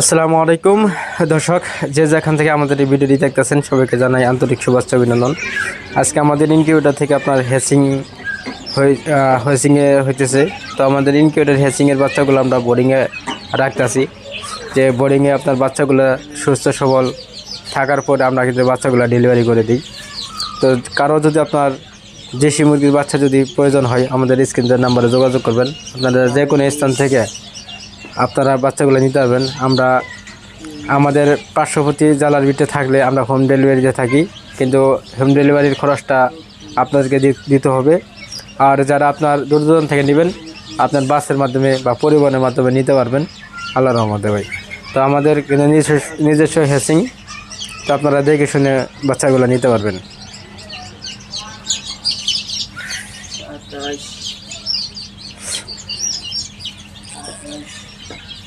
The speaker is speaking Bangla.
আসসালামু আলাইকুম। দর্শক, যে যেখান থেকে আমাদের এই ভিডিওটি দেখতেছেন, সবাইকে জানাই আন্তরিক শুভেচ্ছা অভিনন্দন। আজকে আমাদের ইনকিউটার থেকে আপনার হ্যাচিং হয়েছিংয়ে হইতেছে। তো আমাদের ইনকিউটার হ্যাচিংয়ের বাচ্চাগুলো আমরা বোর্ডিংয়ে রাখতেছি। যে বোর্ডিংয়ে আপনার বাচ্চাগুলো সুস্থ, সবল থাকার পরে আমরা কিন্তু বাচ্চাগুলো ডেলিভারি করে দিই। তো কারও যদি আপনার দেশি মুরগির বাচ্চা যদি প্রয়োজন হয়, আমাদের স্ক্রিনের নাম্বারে যোগাযোগ করবেন। আপনারা যে কোনো স্থান থেকে আপনারা বাচ্চাগুলো নিতে পারবেন। আমরা আমাদের পার্শ্ববর্তী জালার ভিতরে থাকলে আমরা হোম ডেলিভারিতে থাকি। কিন্তু হোম ডেলিভারির খরচটা আপনাদেরকে দিতে হবে। আর যারা আপনার দূর দূরান্ত থেকে নেবেন, আপনার বাসের মাধ্যমে বা পরিবহনের মাধ্যমে নিতে পারবেন। আল্লাহ রহমতে ভাই। তো আমাদের কিন্তু নিজস্ব হেসিং তো আপনারা দেখে শুনে বাচ্চাগুলো নিতে পারবেন। আচ্ছা Thank you.